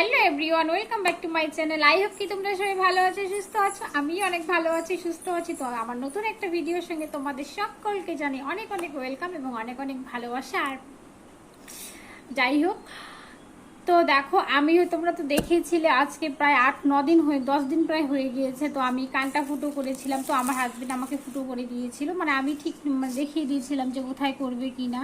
Hello everyone, welcome back to my channel. I hope কি তোমরা সবাই ভালো আছো, সুস্থ আছো? আমিও অনেক ভালো আছি, সুস্থ আছি। তো আমার নতুন একটা ভিডিওর সঙ্গে তোমাদের সকলকে জানি অনেক অনেক ওয়েলকাম এবং অনেক অনেক ভালোবাসা। আর যাই হোক তো দেখো আমিও তোমরা তো দেখেছিলে আজকে প্রায় আট, ন দিন হয়ে, দশ দিন প্রায় হয়ে গিয়েছে, তো আমি কানটা ফুটো করেছিলাম, তো আমার হাজবেন্ড আমাকে ফুটো করে দিয়েছিল মানে আমি ঠিক মানে দেখিয়ে দিয়েছিলাম যে কোথায় করবে কি না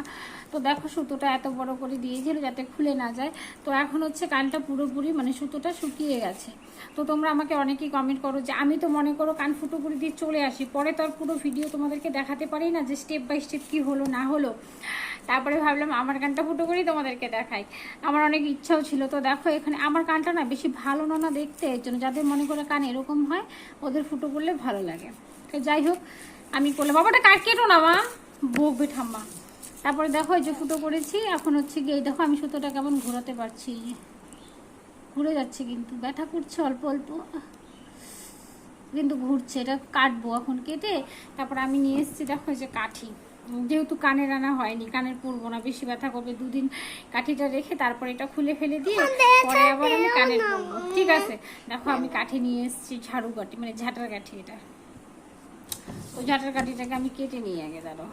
তো দেখো, সুতোটা এত বড় করে দিয়েছিল যাতে খুলে না যায়। তো এখন হচ্ছে কানটা পুরোপুরি মানে সুতোটা শুকিয়ে গেছে। তো তোমরা আমাকে অনেকেই কমেন্ট করো যে, আমি তো মনে করো কান ফুটো করে দিয়ে চলে আসি, পরে তো আর পুরো ভিডিও তোমাদেরকে দেখাতে পারি না যে স্টেপ বাই স্টেপ কী হলো, না হলো? তারপরে ভাবলাম, আমার কানটা ফুটো করেই তোমাদেরকে দেখাই। আমার অনেক ইচ্ছাও ছিল। তো দেখো, এখানে আমার কানটা না বেশি ভালো না না দেখতে, এর জন্য যাদের মনে করে কান এরকম হয়, ওদের ফুটো করলে ভালো লাগে। তো যাই হোক, আমি করলাম। বাবাটা কাট কেটো না, মা? বকবে ঠাম্মা। তারপরে দেখো, এই যে ফুটো করেছি এখন হচ্ছে গিয়ে দেখো, আমি সুতোটা কেমন ঘোরাতে পারছি। ঘুরে যাচ্ছে কিন্তু, ব্যথা করছে অল্প অল্প। কিন্তু ঘুরছে, এটা কাটবো এখন কেটে। তারপর আমি নিয়ে এসেছি, দেখো যে কাঠি। যেহেতু কানের আনা হয়নি কানের পরবো না বেশি ব্যথা করবে দুদিন কাঠিটা রেখে তারপর এটা খুলে ফেলে দিয়ে পরে আবার আমি কানের পরবো। ঠিক আছে দেখো আমি কাঠি নিয়ে এসেছি ঝাড়ু কাঠি মানে ঝাঁটার কাঠি এটা। ওই ঝাঁটার কাঠিটাকে আমি কেটে নিয়ে আগে দাঁড়ো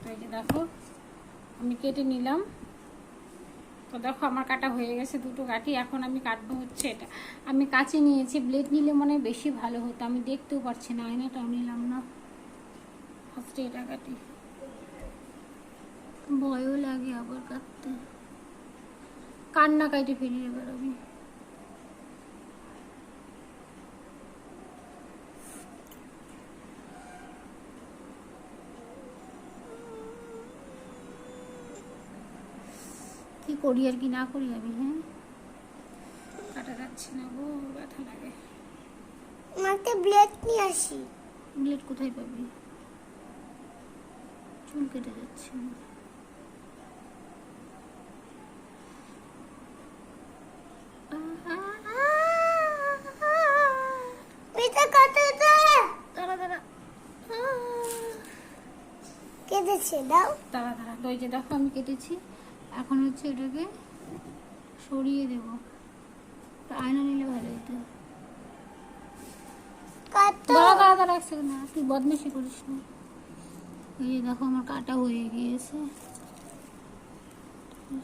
তো যে দেখো আমি কেটে নিলাম। তো দেখো আমার কাটা হয়ে গেছে দুটো কাটি এখন আমি কাটবো হচ্ছে এটা। আমি কাছে নিয়েছি ব্লেড নিলে মনে বেশি ভালো হতো। আমি দেখতেও পারছি না, আয়নাটাও নিলাম না। ফার্স্টে এটা কাটি। ভয়ও লাগে আবার কাটতে। কান্না কাটি ফেলি এবার আমি। করি আর কি না করি আমি হ্যাঁ? কাটা যাচ্ছে না গো ব্যথা লাগে। মাকে ব্লেড নিয়ে আসি। ব্লেড কোথায় পাবি? চুল কেটে যাচ্ছে। কেঁদেছে দাও। দাঁড়া দাঁড়া তো এই যে দেখো আমি কেটেছি। এখন হচ্ছে এটাকে সরিয়ে দেবো। আয়না নিলে ভালো হতো দাঁড়া দাঁড়া দাঁড়া এক সেকেন্ড দাঁড়া তুই বদমাইশি করিস না। এই যে দেখো আমার কাটা হয়ে গিয়েছে।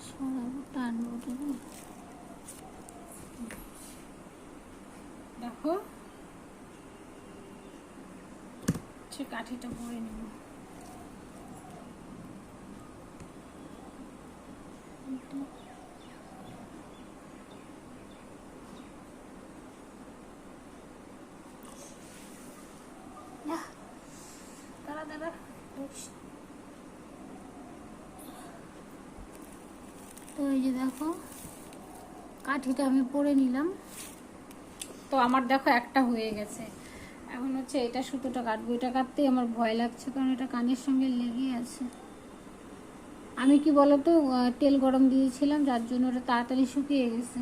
সরাবো টানবো দেখো। সে কাঠিটা ভরে নেব দাঁড়া দাঁড়া তো এই যে দেখো, কাঠিটা আমি পরে নিলাম। তো আমার দেখো একটা হয়ে গেছে। এখন হচ্ছে এটা সুতোটা কাটবো। এটা কাটতেই আমার ভয় লাগছে, কারণ এটা কানের সঙ্গে লেগে আছে। আমি কি বলতো তেল গরম দিয়েছিলাম, যার জন্য ওটা তাড়াতাড়ি শুকিয়ে গেছে।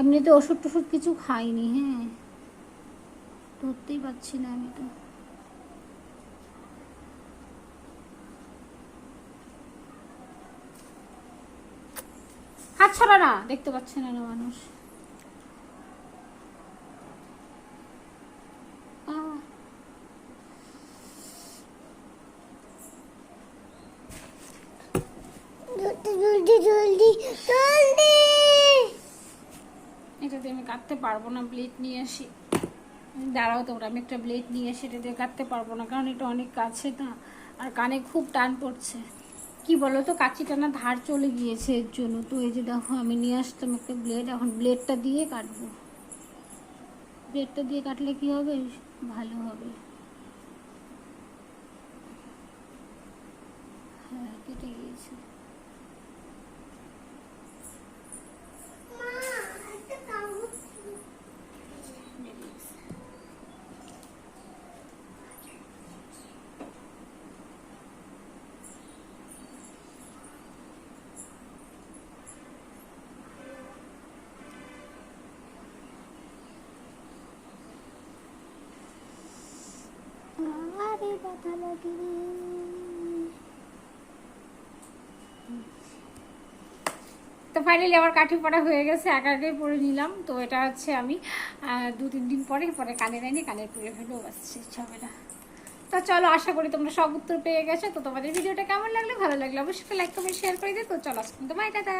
এমনিতে ওষুধ টষুধ কিছু খাইনি হ্যাঁ। ধরতেই পারছি না আমি তো হাত ছড়া না দেখতে পাচ্ছে না মানুষ। আহ, জলদি জলদি জলদি। জলদি আমি কাটতে পারব না ব্লেড নিয়ে আসি। দাঁড়াও তোমরা আমি একটা ব্লেড নিয়ে এটা দিয়ে কাটতে পারব না কারণ এটা অনেক কাছে না আর কানে খুব টান পড়ছে। কি বলো তো কাঁচিটা না ধার চলে গিয়েছে এর জন্য। তো এই যে দেখো, আমি নিয়ে আসতাম একটা ব্লেড এখন ব্লেডটা দিয়ে কাটবো। ব্লেডটা দিয়ে কাটলে কি হবে? ভালো হবে। হ্যাঁ কেটে গিয়েছে মা একটা কাগজ বেরিয়েছে লাগে ব্যথা লাগে রে। তো ফাইনালি আমার কাঠি পড়া হয়ে গেছে, একা একাই পরে নিলাম। তো এটা হচ্ছে আমি দু, তিন দিন পরে পরে কানে নেয়নি কানে পরে ফেলেও বাসছে ঝামেলা তো চলো, আশা করি তোমরা সব উত্তর পেয়ে গেছো। তো তোমাদের ভিডিওটা কেমন লাগল? ভালো লাগল অবশ্যই লাইক কমেন্ট শেয়ার করে দিও। তো চলো, আজকে তো বাই টাটা।